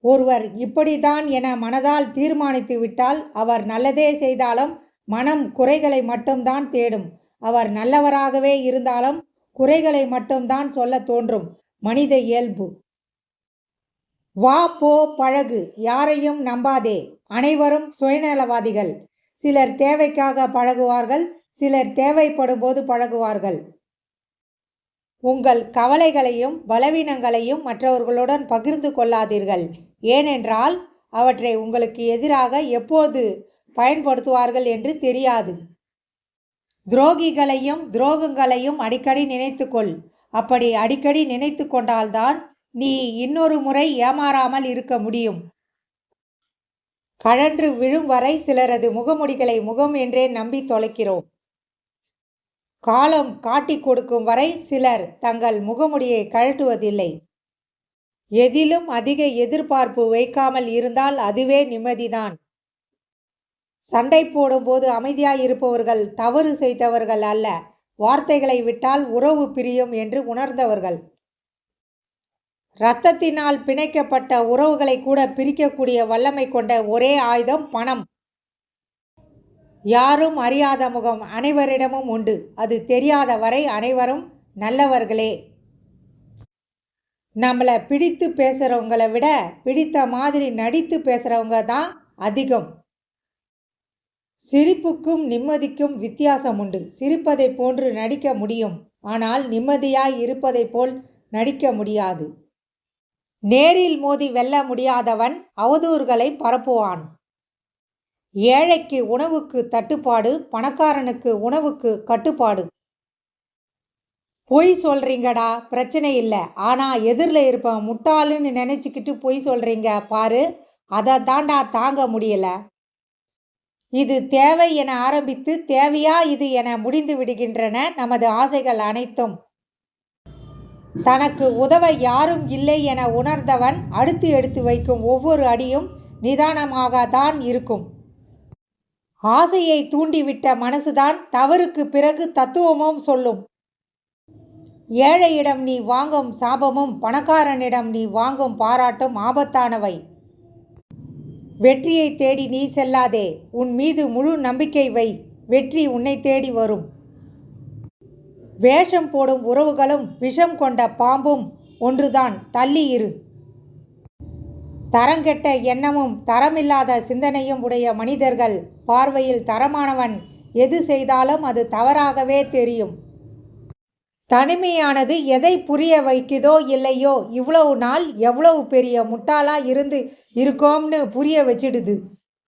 ஒருவர் இப்படித்தான் என மனதால் தீர்மானித்து விட்டால் அவர் நல்லதே செய்தாலும் மனம் குறைகளை மட்டும்தான் தேடும். அவர் நல்லவராகவே இருந்தாலும் குறைகளை மட்டும்தான் சொல்ல தோன்றும். மனித இயல்பு. வா போ பழகு. யாரையும் நம்பாதே. அனைவரும் சுயநலவாதிகள். சிலர் தேவைக்காக பழகுவார்கள் சிலர் தேவைப்படும் போது பழகுவார்கள். உங்கள் கவலைகளையும் பலவீனங்களையும் மற்றவர்களுடன் பகிர்ந்து கொள்ளாதீர்கள். ஏனென்றால் அவற்றை உங்களுக்கு எதிராக எப்போது பயன்படுத்துவார்கள் என்று தெரியாது. துரோகிகளையும் துரோகங்களையும் அடிக்கடி நினைத்துக்கொள். அப்படி அடிக்கடி நினைத்து கொண்டால்தான் நீ இன்னொரு முறை ஏமாறாமல் இருக்க முடியும். கழன்று விழும் வரை சிலரது முகமுடிகளை முகம் என்றே நம்பி தொலைக்கிறோம். காலம் காட்டிக் கொடுக்கும் வரை சிலர் தங்கள் முகமுடியை கழட்டுவதில்லை. எதிலும் அதிக எதிர்பார்ப்பு வைக்காமல் இருந்தால் அதுவே நிம்மதிதான். சண்டை போடும்போது அமைதியாயிருப்பவர்கள் தவறு செய்தவர்கள் அல்ல. வார்த்தைகளை விட்டால் உறவு பிரியும் என்று உணர்ந்தவர்கள். இரத்தத்தினால் பிணைக்கப்பட்ட உறவுகளை கூட பிரிக்கக்கூடிய வல்லமை கொண்ட ஒரே ஆயுதம் பணம். யாரும் அறியாத முகம் அனைவரிடமும் உண்டு. அது தெரியாத வரை அனைவரும் நல்லவர்களே. நம்மளை பிடித்து பேசுகிறவங்கள விட பிடித்த மாதிரி நடித்து பேசுகிறவங்க தான் அதிகம். சிரிப்புக்கும் நிம்மதிக்கும் வித்தியாசம் உண்டு. சிரிப்பதை போன்று நடிக்க முடியும். ஆனால் நிம்மதியாய் இருப்பதைப் போல் நடிக்க முடியாது. நேரில் மோதி வெல்ல முடியாதவன் அவதூறுகளை பரப்புவான். ஏழைக்கு உணவுக்கு தட்டுப்பாடு பணக்காரனுக்கு உணவுக்கு கட்டுப்பாடு. பொய் சொல்கிறீங்கடா பிரச்சனை இல்லை. ஆனால் எதிரில் இருப்பவன் முட்டாளுன்னு நினச்சிக்கிட்டு பொய் சொல்கிறீங்க பாரு. அதை தாண்டா தாங்க முடியல. இது தேவை என ஆரம்பித்து தேவையா இது என முடிந்து விடுகின்றன நமது ஆசைகள் அனைத்தும். தனக்கு உதவ யாரும் இல்லை என உணர்ந்தவன் அடுத்து எடுத்து வைக்கும் ஒவ்வொரு அடியும் நிதானமாக தான் இருக்கும். ஆசையை தூண்டிவிட்ட மனசுதான் தவறுக்கு பிறகு தத்துவமும் சொல்லும். ஏழையிடம் நீ வாங்கும் சாபமும் பணக்காரனிடம் நீ வாங்கும் பாராட்டும் ஆபத்தானவை. வெற்றியை தேடி நீ செல்லாதே உன் மீது முழு நம்பிக்கை வை வெற்றி உன்னை தேடி வரும். வேஷம் போடும் உறவுகளும் விஷம் கொண்ட பாம்பும் ஒன்றுதான் தள்ளி இரு. தரங்கெட்ட எண்ணமும் தரமில்லாத சிந்தனையும் உடைய மனிதர்கள் பார்வையில் தரமானவன். எது செய்தாலும் அது தவறாகவே தெரியும். தனிமையானது எதை புரிய வைக்குதோ இல்லையோ இவ்வளவு நாள் எவ்வளவு பெரிய முட்டாளா இருந்து இருக்கோம்னு புரிய வச்சிடுது.